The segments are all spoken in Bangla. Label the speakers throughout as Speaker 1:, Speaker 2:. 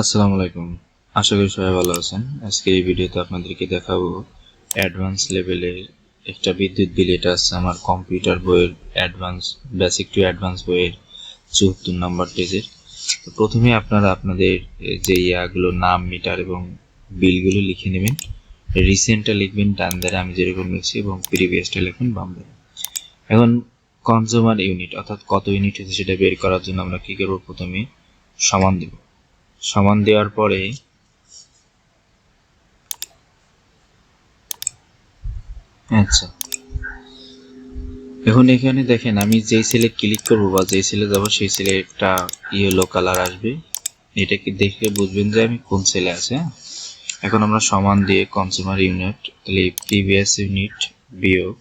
Speaker 1: আসসালামু আলাইকুম। আশা করি সবাই ভালো আছেন। আজকে এই ভিডিওতে আপনাদেরকে দেখাবো অ্যাডভান্স লেভেলের একটা বিদ্যুৎ বিল। এটা আছে আমার কম্পিউটার বইয়ের অ্যাডভান্স, বেসিক টু অ্যাডভান্স বইয়ের চুয়াত্তর নম্বর পেজের। তো প্রথমে আপনারা আপনাদের যে ইয়াগুলো নাম, মিটার এবং বিলগুলো লিখে নেবেন। রিসেন্টটা লিখবেন, ডান ধারে আমি যেরকম লিখছি এবং প্রিভিয়াসটা লিখবেন বাম ধারে। এখন কনজিউমার ইউনিট, অর্থাৎ কত ইউনিট হচ্ছে সেটা বের করার জন্য আমরা কি করব? প্রথমে সমান দেব। সমান দেওয়ার পরে আচ্ছা। এখন এখানে দেখেন, আমি যেই সেলে ক্লিক করব বা যেই সেলে যাব, সেই সেলে একটা ইয়েলো কালার আসবে। এটা কি দেখলে বুঝবেন যে আমি কোন সেলে আছে হ্যাঁ? এখন আমরা সমান দিয়ে কনজিউমার ইউনিট তাহলে প্রিভিয়াস ইউনিট বিয়োগ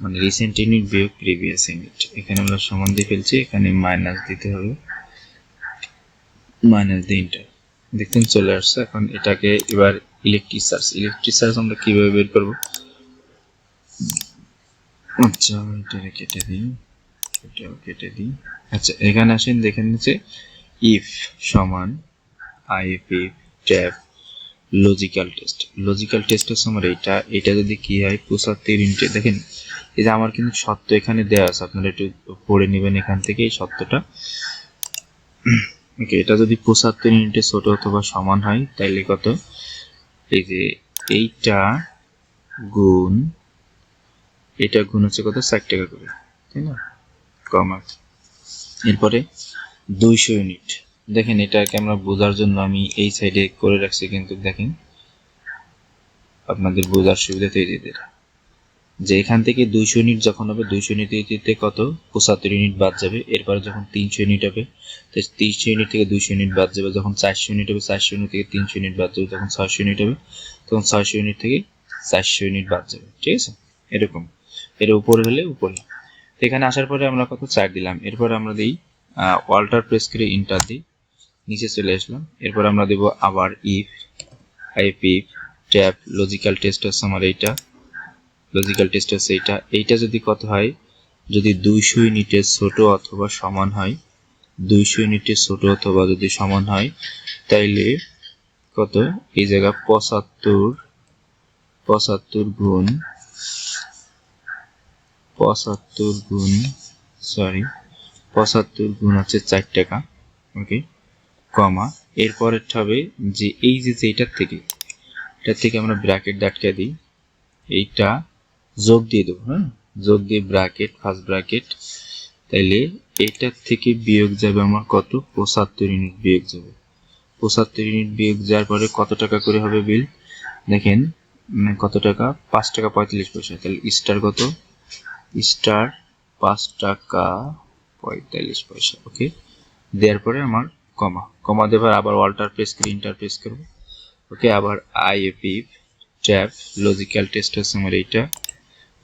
Speaker 1: মানে রিসেন্ট ইউনিট বিয়োগ প্রিভিয়াস ইউনিট এখানে আমরা সমান দিয়ে ফেলছি, এখানে মাইনাস দিতে হবে। মাইনাস দিয়ে ইন্টার দেখতেন চলে আসছে। এখন এটাকে এবার ইলেকট্রিক চার্জ ইলেকট্রিক চার্জ আমরা কীভাবে বের করব? আচ্ছা এটাকে কেটে দিই। এটাও কেটে দিই। আচ্ছা এখানে আসেন, দেখেন নিচে ইফ সমান if tab logical test logical টেস্টের সময় এইটা এটা যদি কি হয়, পঁচাত্তর ইউনিটে দেখেন এই যে আমার কিন্তু সত্য এখানে দেওয়া আছে। আপনারা একটু পড়ে নেবেন এখান থেকে এই সত্যটা। ওকে এটা যদি পঁচাত্তর ইউনিটে ছোট অথবা সমান হয়, তাইলে কত? এই যে এইটা গুণ, এটা গুণ হচ্ছে কত? ষাট টাকা করে, তাই না? কমা এরপরে দুইশো ইউনিট। দেখেন, এটাকে আমরা বোঝার জন্য আমি এই সাইডে করে রাখছি, কিন্তু দেখেন, আপনাদের বোঝার সুবিধা তৈরি দিতে যে এখান থেকে দুইশো ইউনিট যখন হবে, দুইশো ইউনিটে কত? পঁচাত্তর ইউনিট বাদ যাবে। এরপরে যখন তিনশো ইউনিট হবে, তো তিনশো ইউনিট থেকে দুইশো ইউনিট বাদ যাবে। যখন চারশো ইউনিট হবে, চারশো ইউনিট থেকে তিনশো ইউনিট বাদ যাবে। তখন ছয়শো ইউনিট হবে, তখন ছয়শো ইউনিট থেকে চারশো ইউনিট বাদ যাবে। ঠিক আছে? এরকম। এর উপরে হলে উপরে। এখানে আসার পরে আমরা কত? চার দিলাম। এরপর আমরা দিই ওয়াল্টার প্রেস করে ইন্টার দিই। নিচে চলে আসলাম। এরপর আমরা দেব আবার ইফ আইপ ইফ ট্যাপ লজিক্যাল টেস্ট আছে আমার এইটা লজিক্যাল টেস্ট আছে এইটা। এইটা যদি কত হয়? যদি দুইশো ইউনিটের ছোট অথবা সমান হয়, দুইশো ইউনিটের ছোট অথবা যদি সমান হয়, তাইলে কত? এই জায়গা পঁচাত্তর পঁচাত্তর গুণ পঁচাত্তর গুণ সরি পঁচাত্তর গুণ হচ্ছে চার টাকা ওকে কমা। এরপরেরটা হবে যে এই যে যেটার থেকে, এটার থেকে আমরা ব্র্যাকেট ডাটকা দিই। এইটা যোগ দিয়ে দেবো হ্যাঁ? যোগ দিয়ে ব্র্যাকেট ফার্স্ট ব্র্যাকেট তাইলে এটার থেকে বিয়োগ যাবে আমার কত? পঁচাত্তর ইউনিট বিয়োগ যাবে। পঁচাত্তর ইউনিট বিয়োগ যাওয়ার পরে কত টাকা করে হবে বিল দেখেন কত টাকা? পাঁচ টাকা পঁয়তাল্লিশ পয়সা। তাহলে স্টার কত? স্টার পাঁচ টাকা পঁয়তাল্লিশ পয়সা ওকে দেওয়ার পরে আমার কমা কমা দেবার আবার অল্টার প্রেস করে ইন্টার প্রেস করব। ওকে আবার আইএপি ট্যাব লজিক্যাল টেস্ট হচ্ছে আমার এইটা।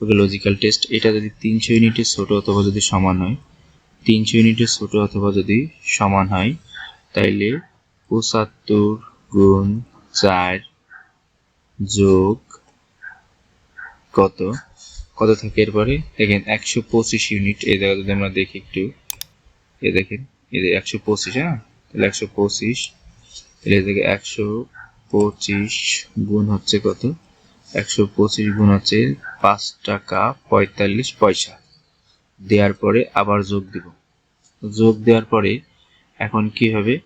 Speaker 1: লজিক্যাল টেস্ট এটা যদি তিনশো ইউনিটের ছোট অথবা যদি সমান হয়, তিনশো ইউনিটের ছোট অথবা যদি সমান হয়, তাইলে পঁচাত্তর গুণ চার যোগ কত? কত থাকে এরপরে? দেখেন, একশো পঁচিশ ইউনিট। এই জায়গা যদি আমরা দেখি একটু, এ দেখেন যে একশো পঁচিশ হ্যাঁ? তাহলে একশো পঁচিশ, তাহলে জায়গায় একশো পঁচিশ গুণ হচ্ছে কত? একশো পঁচিশ গুণ হচ্ছে পাঁচ টাকা পঁয়তাল্লিশ পয়সা। দেওয়ার পরে আবার যোগ দিব। যোগ দেওয়ার পরে এখন কি হবে?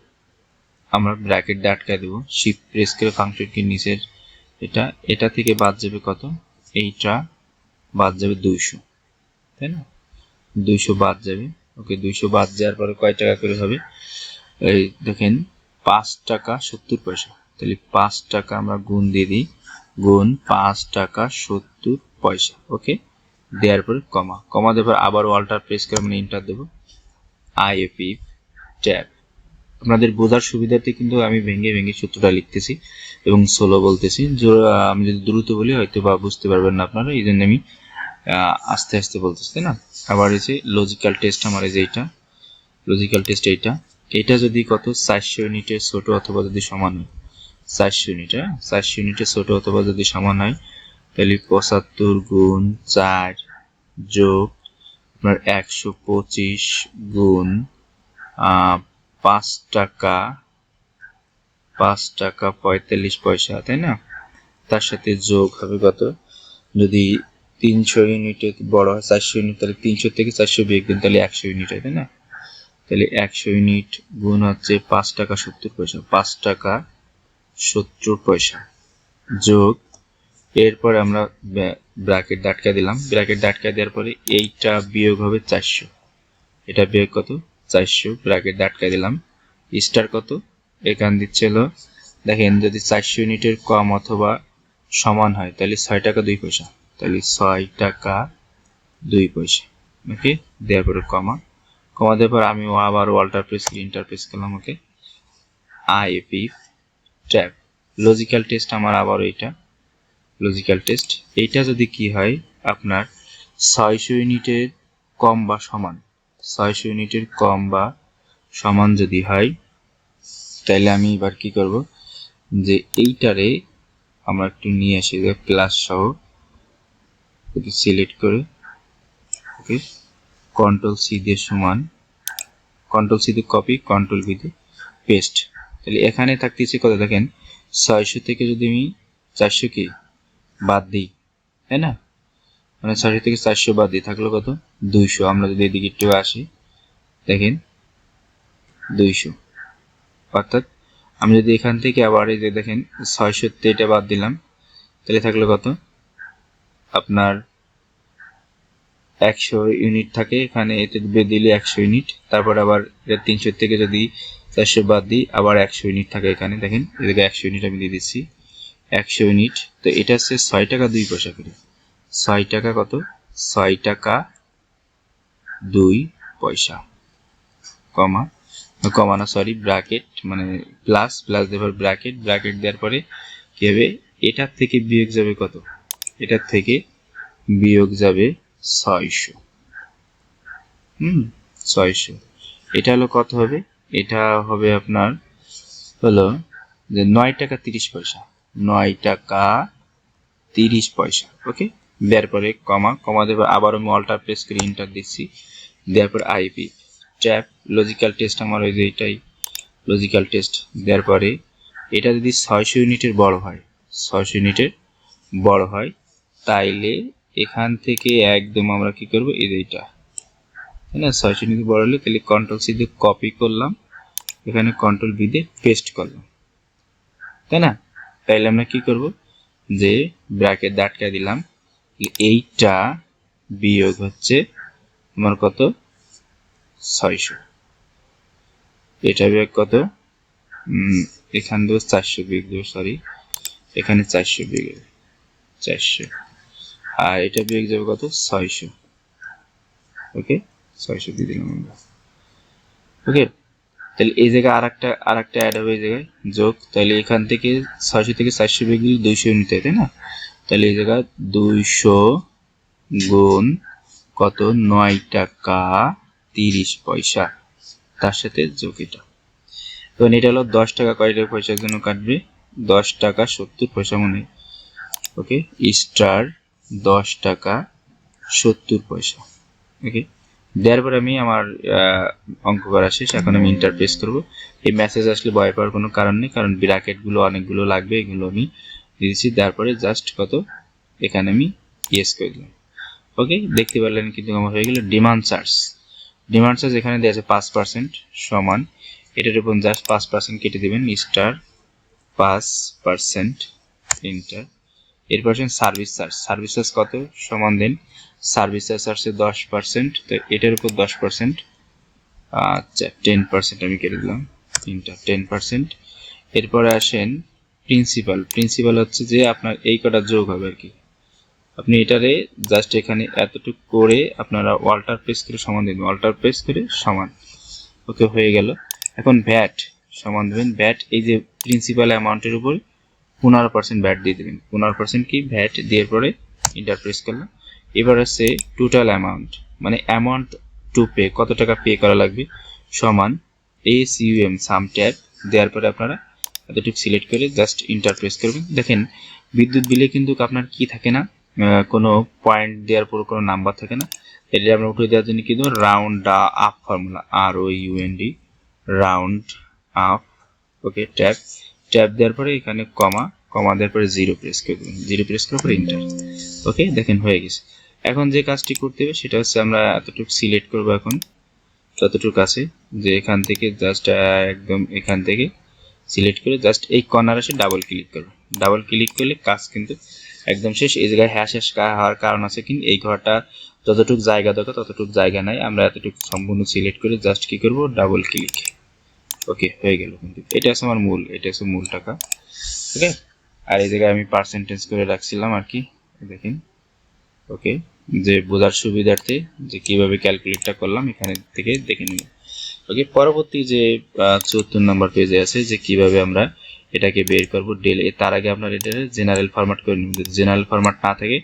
Speaker 1: আমরা ব্র্যাকেট আটকা দেব। শিফট প্রেস করে ফাংশন কি নিচের এটা। এটা থেকে বাদ যাবে কত? এইটা বাদ যাবে দুইশো। তাই না? দুইশো বাদ যাবে। ওকে, দুইশো বাদ যাওয়ার পরে কয় টাকা করে হবে? এই দেখেন, পাঁচ টাকা সত্তর পয়সা। তাহলে পাঁচ টাকা আমরা গুণ দিয়ে দিই। গুণ পাঁচ টাকা সত্তর পয়সা, ওকে? দেওয়ার পরে কমা। কমা দেওয়ার পর আবার অল্টার প্রেস করে আমরা ইন্টার দেবো। আইএপি ট্যাব আপনাদের বোঝার সুবিধার্থে কিন্তু আমি ভেঙে ভেঙে সূত্রটা লিখতেছি এবং সোলো বলতেছি। আমি যদি দ্রুত বলি হয়তো বা বুঝতে পারবেন না আপনারা, এই জন্য আমি আস্তে আস্তে বলতেছি, তাই না? আবার এই যে লজিক্যাল টেস্ট আমার এই যে এইটা লজিক্যাল টেস্ট এইটা। এটা যদি কত? চারশো ইউনিটের ছোট অথবা যদি সমান হয়। চারশো ইউনিট হ্যাঁ? চারশো ইউনিটের ছোট অথবা যদি সমান হয় তাহলে পঁচাত্তর গুণ চার যোগ আপনার একশো পঁচিশ গুণ পাঁচ টাকা পাঁচ টাকা পঁয়তাল্লিশ পয়সা, তাই না? তার সাথে যোগ হবে কত? যদি তিনশো ইউনিটে বড় হয়, চারশো ইউনিট তাহলে তিনশো থেকে চারশো বিয়োগ দিন, তাহলে একশো ইউনিট হয়, তাই না? তাহলে একশো ইউনিট গুণ হচ্ছে পাঁচ টাকা সত্তর পয়সা, পাঁচ টাকা সত্তর পয়সা, যোগ এরপরে আমরা ব্র্যাকেট ডাটকা দিলাম। ব্র্যাকেট ডাটকা দেওয়ার পরে এইটা বিয়োগ হবে চারশো। এটা বিয়োগ কত? চারশো। ব্র্যাকেট ডাটকা দিলাম। স্টার কত? এখান দিচ্ছে হলো, দেখেন যদি চারশো ইউনিটের কম অথবা সমান হয়, তাহলে ছয় টাকা দুই পয়সা। তাহলে ছয় টাকা দুই পয়সা। ওকে? দেওয়ার পরে কমা। কমা দেওয়ার পর আমি আবার ওয়াল্টার প্রেস ইন্টার প্রেস করলাম, okay? IP tab. Logical test আমার আবার এইটা। লজিক্যাল টেস্ট এইটা যদি কি হয়, আপনার ছয়শো ইউনিটের কম বা সমান, ছয়শো ইউনিটের কম বা সমান যদি হয়, তাহলে আমি এবার কি করব? যে এইটারে আমরা একটু নিয়ে আসি, যে প্লাস সহ সিলেক্ট করে ওকে কন্ট্রোল সি দিয়ে সমান কন্ট্রোল সি দিয়ে কপি কন্ট্রোল ভি দিয়ে পেস্ট তাহলে এখানে থাকতেছে কত দেখেন? ছয়শো থেকে যদি আমি, চারশো কি? বাদ দিই। তাই না? মানে ছয়শো থেকে চারশো বাদ দিই। থাকল কত? দুইশো। আমরা যদি এদিকে একটু আসি, দেখেন, দুইশো। অর্থাৎ আমি যদি এখান থেকে আবার এই যে দেখেন ছয়শো এটা বাদ দিলাম, তাহলে থাকল কত? আপনার একশো ইউনিট থাকে এখানে, এতে দিলে একশো ইউনিট। তারপর আবার তিনশো থেকে যদি চারশো বাদ দিই, আবার একশো ইউনিট থাকে এখানে। দেখেন, এদিকে একশো ইউনিট আমি দিয়ে দিচ্ছি। একশো ইউনিট, তো এটা হচ্ছে ছয় টাকা দুই পয়সা করে। ছয় টাকা কত? ছয় টাকা দুই পয়সা। কমা, কমানো সরি ব্র্যাকেট মানে প্লাস প্লাস দেওয়ার ব্র্যাকেট ব্র্যাকেট দেওয়ার পরে কি হবে? এটার থেকে বিয়োগ যাবে কত? এটার থেকে বিয়োগ যাবে ছয়শো। হুম, ছয়শো। এটা হলো কত হবে? এটা হবে আপনার হলো যে নয় টাকা তিরিশ পয়সা। নয় টাকা তিরিশ পয়সা, ওকে? দেওয়ার পরে কমা কমা দেবার আবার আমি অল্টার প্রেস করে দিচ্ছি। দেওয়ার পর আইপি ট্যাপ লজিক্যাল টেস্ট আমার ওই যে এটাই লজিক্যাল টেস্ট দেওয়ার পরে এটা যদি ছয়শো ইউনিটের বড় হয়, ছয়শো ইউনিটের বড় হয়, তাইলে এখান থেকে একদম আমরা কি করব? এই যে তাই না? ছয়শো ইউনিট বড় হলে তাহলে কন্ট্রোল সি দিয়ে কপি করলাম, এখানে কন্ট্রোল বি দিয়ে পেস্ট করলাম। তাই না? তাইলে আমরা কি করব? যে ব্র্যাকেট দাটকা দিলাম। এইটা বিয়োগ হচ্ছে আমার কত? ছয়শো। এটা বিয়োগ কত? এখান দেবো চারশো বিয়োগ দেবো সরি এখানে চারশো বিয়োগ চারশো। আর এটা বিয়োগ যাবে কত? ছয়শো। ওকে ছয়শো দিয়ে দিলাম আমরা। ওকে তাহলে এই জায়গায় আর একটা আর একটা অ্যাড হবে এই জায়গায়, যোগ, তাহলে এখান থেকে ছয়শো থেকে চারশো বিয়োগ দিলে দুইশো ইউনিট তাই না? তাহলে এই জায়গায় দুইশো গুণ কত? নয় টাকা তিরিশ পয়সা। তার সাথে যোগ এটা। এবং এটা হলো দশ টাকা কয় টাকা পয়সার জন্য কাটবে? দশ টাকা সত্তর পয়সা মনে। ওকে স্টার দশ টাকা সত্তর পয়সা। ওকে দেওয়ার পর আমি আমার অঙ্ক করা শেষ, এখন আমি ইন্টারপ্রেস করব। এই মেসেজ আসলে ভয় পাওয়ার কোনো কারণ নেই, কারণ ব্র্যাকেটগুলো অনেকগুলো লাগবে, এগুলো আমি দিয়েছি তারপরে জাস্ট কত? এখানে আমি ইয়েস করে দিলাম। ওকে দেখতে পারলেন কিন্তু আমার হয়ে গেল ডিমান্ড চার্জ ডিমান্ড চার্জ এখানে দেওয়া আছে পাঁচ পার্সেন্ট সমান। এটার উপর জাস্ট পাঁচ পার্সেন্ট কেটে দেবেন স্টার পাঁচ পার্সেন্ট ইন্টার এরপর সার্ভিস চার্জ সার্ভিস চার্জ কত? সমান দেন সার্ভিস চার্জ আসছে দশ পার্সেন্ট তো এটার উপর দশ পার্সেন্ট আচ্ছা টেন পার্সেন্ট আমি কেটে দিলাম, তিনটা টেন পার্সেন্ট এরপরে আসেন প্রিন্সিপাল প্রিন্সিপাল হচ্ছে যে আপনার এই কটা যোগ হবে আর কি। আপনি এটারে জাস্ট এখানে এতটুকু করে আপনারা ওয়াল্টার প্রেস করে সমান দেবেন। ওয়াল্টার প্রেস করে সমান। ওকে, হয়ে গেল। এখন ভ্যাট সমান দেবেন। ভ্যাট এই যে প্রিন্সিপাল অ্যামাউন্টের উপর পনেরো পার্সেন্ট ভ্যাট দিয়ে দেবেন। পনেরো পার্সেন্ট কি? ভ্যাট দেওয়ার পরে ইন্টার প্রেস করলাম। এবার হচ্ছে টোটাল অ্যামাউন্ট মানে অ্যামাউন্ট টু পে কত টাকা পে করা লাগবে? সমান এস ইউএম সাম ট্যাব দেওয়ার পরে আপনারা এতটুকু সিলেক্ট করে জাস্ট ইন্টার প্রেস করবেন। দেখেন, বিদ্যুৎ বিলে কিন্তু আপনার কি থাকে না কোনো পয়েন্ট দেওয়ার পর কোনো নাম্বার থাকে না। এটা আমরা উঠে দেওয়ার জন্য কিন্তু round up formula R O UND round up okay tab tab দেওয়ার পরে এখানে কমা কমা দেওয়ার পরে জিরো প্রেস করে দেবেন। জিরো প্রেস করার পরে ইন্টার ওকে দেখেন হয়ে গেছে। এখন যে কাজটি করতে হবে, সেটা হচ্ছে আমরা এতটুকু সিলেক্ট করব এখন, যতটুকু আছে, যে এখান থেকে জাস্ট একদম এখান থেকে সিলেক্ট করে জাস্ট এই কর্নার এসে ডাবল ক্লিক করব। ডাবল ক্লিক করলে কাজ কিন্তু একদম শেষ, এই জায়গায় হ্যাশ হ্যাশ হওয়ার কারণ আছে কিন্তু এই ঘরটা যতটুকু জায়গা দরকার, ততটুকু জায়গা নাই, আমরা এতটুকু সম্পূর্ণ সিলেক্ট করে জাস্ট কি করব? ডাবল ক্লিক ওকে হয়ে গেল কিন্তু। এটা হচ্ছে আমার মূল, এটা হচ্ছে মূল টাকা। ওকে আর এই জায়গায় আমি পার্সেন্টেজ করে রাখছিলাম আর কি, দেখেন। ওকে যে বোঝার সুবিধার্থে যে কীভাবে ক্যালকুলেটটা করলাম, এখানে থেকে দেখে নিন ওকে পরবর্তী যে চুয়াত্তর নাম্বার পেজে আছে যে কীভাবে আমরা এটাকে বের করব ডেল তার আগে আপনার এটা জেনারেল ফরম্যাট করে নেবেন। যদি জেনারেল ফরম্যাট না থাকে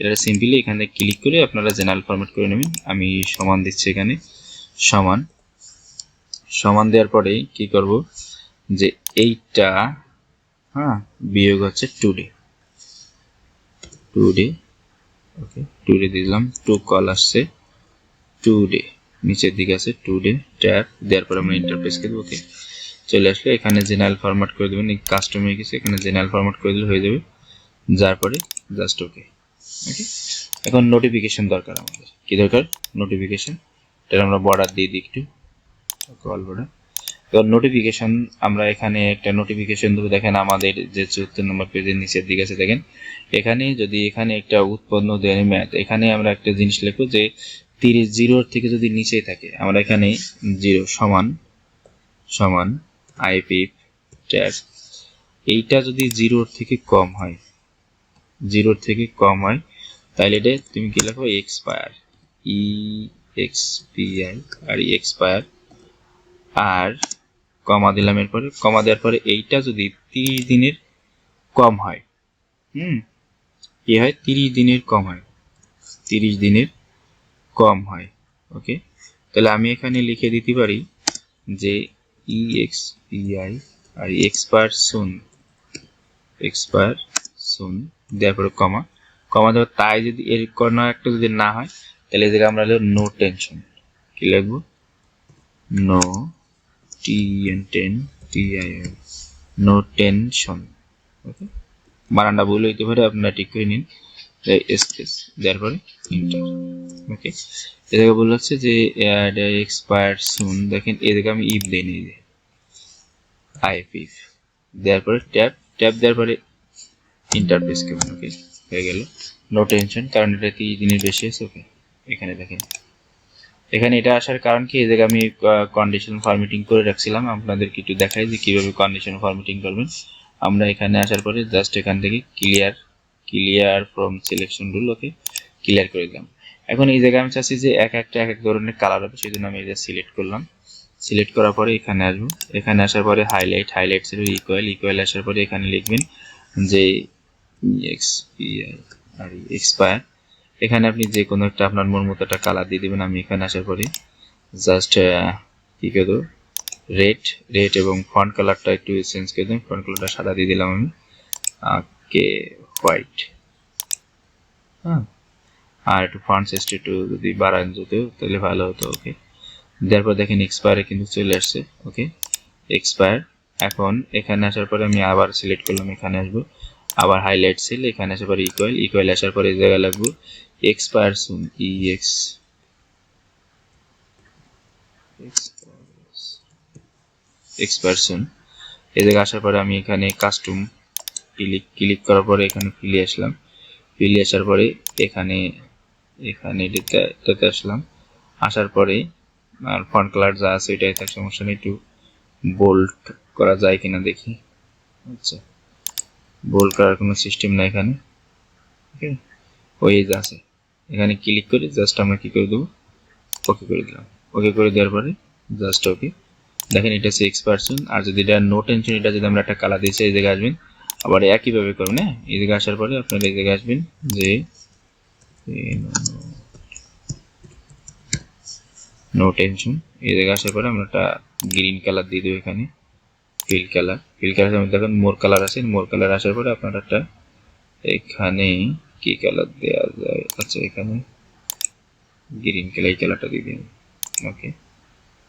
Speaker 1: এটা সিম্পলি এখানে ক্লিক করে আপনারা জেনারেল ফরম্যাট করে নেবেন। আমি সমান দিচ্ছি এখানে, সমান। সমান দেওয়ার পরে কি করব যে এইটা হ্যাঁ বিয়োগ হচ্ছে today today okay today দিলাম টু কল আসছে। টু ডে নিচের দিকে আছে টু ডে ট্যাব দেওয়ার পর আমরা ইন্টারফেস করে ওকে চলে আসলে, এখানে জেনারেল ফরম্যাট করে দেবেন কাস্টম হয়ে গেছে, এখানে জেনারেল ফরম্যাট করে দিলে হয়ে যাবে। যার পরে জাস্ট ওকে ওকে এখন নোটিফিকেশন দরকার আমাদের। কি দরকার? নোটিফিকেশন এটা আমরা বর্ডার দিয়ে দিই একটু। কল বর্ডার এবার নোটিফিকেশন আমরা এখানে একটা নোটিফিকেশন দেবো দেখেন আমাদের যে চুয়াত্তর নম্বর পেজের নিচের দিকে আছে, দেখেন। এখানে যদি এখানে একটা উৎপন্ন দেয় ম্যাথ, এখানে আমরা একটা জিনিস লিখব যে তিরিশ জিরোর থেকে যদি নিচেই থাকে, আমরা এখানে জিরো সমান সমান আইপি ট্যাগ এইটা যদি জিরোর থেকে কম হয়, জিরোর থেকে কম হয়, তাহলে এটা তুমি কি লেখো? Expire E X P I R expire R comma দিলাম এরপরে, কমা দেওয়ার পরে এইটা যদি তিরিশ দিনের কম হয়, হুম, কি হয়? তিরিশ দিনের কম হয়। তিরিশ দিনের কম হয়, ওকে? তাহলে আমি এখানে লিখে দিতে পারি যে E X P I R expire soon expire soon দেওয়ার পরে কমা। কমা দেওয়ার তাই যদি এর কোনো একটা যদি না হয়, তাহলে জায়গায় আমরা নো টেনশন কি লিখব? No T N ten T I no tension okay বানানটা ভুল হইতে পারে, আপনারা ঠিক করে নিন। স্পেস দেওয়ার পরে ইন্টার ওকে এ জায়গায় বলা হচ্ছে যে এক্সপায়ার সুন দেখেন, এ জায়গায় আমি ইফ দিই নিই যে আইফ ইফ দেওয়ার পরে ট্যাব ট্যাব দেওয়ার পরে ইন্টারফেস কেমন ওকে হয়ে গেল। নো টেনশন কারণ এটা তিরিশ দিনের বেশি আছে? ওকে এখানে দেখেন। এখানে এটা আসার কারণ কি? এই জায়গায় আমি কন্ডিশন ফরম্যাটিং করে রাখছিলাম। আপনাদেরকে একটু দেখাই যে কীভাবে কন্ডিশন ফরম্যাটিং করবেন। আমরা এখানে আসার পরে জাস্ট এখান থেকে clear clear from selection rule okay clear করে দিলাম। এখন এই জায়গায় আমি চাচ্ছি যে এক একটা, এক এক ধরনের কালার হবে সেই জন্য আমি এটা সিলেক্ট করলাম। সিলেক্ট করার পরে এখানে আসব। এখানে আসার পরে হাইলাইট হাইলাইটস এর ইকুয়াল ইকুয়াল আসার পরে এখানে লিখবেন যে এক্স আর এক্সপায়ার এখানে আপনি যে কোনো একটা আপনার মন মতো একটা কালার দিয়ে দেবেন, আমি এখানে আসার পরে জাস্ট কি করে দেবো রেড রেড এবং ফন্ট কালারটা একটু চেঞ্জ করে দিন ফন্ট কালারটা সাদা দিয়ে দিলাম আমি। কে হোয়াইট হ্যাঁ। আর একটু ফন্ট সাইজটা একটু যদি বাড়ান যেত তাহলে ভালো হতো ওকে দেওয়ার পর দেখেন এক্সপায়ারে কিন্তু চলে আসছে ওকে এক্সপায়ার এখন এখানে আসার পরে আমি আবার সিলেক্ট করলাম, এখানে আসব। আবার হাইলাইট সেল এখানে আসার পরে ইকুয়াল ইকুয়াল আসার পরে এই জায়গায় লাগবো। সুন ই এক্স এক্সপায়ার সুন এই জায়গায় আসার পরে আমি এখানে কাস্টম ক্লিক ক্লিক করার পরে এখানে ফিলে আসলাম। ফিলে আসার পরে এখানে এখানে এটাতে আসলাম। আসার পরে আর ফন্ট কালার যা আছে এটাই থাক সমস্যা নেই, একটু বোল্ড করা যায় কিনা দেখি। আচ্ছা বোল্ড করার কোনো সিস্টেম নাই এখানে। ওই আছে। এখানে ক্লিক করে জাস্ট আমরা কি করে দেবো? ওকে করে দিলাম। ওকে করে দেওয়ার পরে জাস্ট ওকে দেখেন এটা সিক্স পার্সেন্ট আর যদি এটা নো টেনশন এটা যদি আমরা একটা কালার দিয়েছি এই জায়গায় আসবেন। আবার একইভাবে করবেন হ্যাঁ? এই জায়গায় আসার পরে আপনারা এই জায়গায় আসবেন যে নো টেনশন এই জায়গায় আসার পরে আমরা একটা গ্রিন কালার দিয়ে দেবো এখানে। ফিল কালার ফিল কালার দেখেন মোর কালার আছে। মোর কালার আসার পরে আপনার একটা এখানে কি কালার দেওয়া যায়? আচ্ছা এখানে গ্রিন কালার, এই কালারটা দিয়ে দিন। ওকে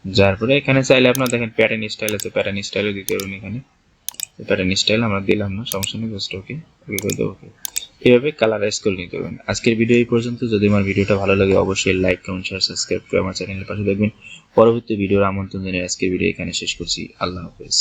Speaker 1: যার পরে এখানে চাইলে আপনার দেখেন প্যাটার্ন স্টাইল আছে প্যাটার্ন স্টাইলও দিতে পারবেন এখানে। প্যাটার্ন স্টাইল আমরা দিলাম না, সমস্যা নেই জাস্ট ওকে ওকে করে দেবো। ওকে এভাবে কালারাইজ করে নিতে পারবেন। আজকের ভিডিও এই পর্যন্ত। যদি আমার ভিডিওটা ভালো লাগে, অবশ্যই লাইক কমেন্ট শেয়ার সাবস্ক্রাইব করে আমার চ্যানেলের পাশে দেখবেন পরবর্তী ভিডিওর আমন্ত্রণ জানিয়ে আজকের ভিডিও এখানে শেষ করছি। আল্লাহ হাফেজ।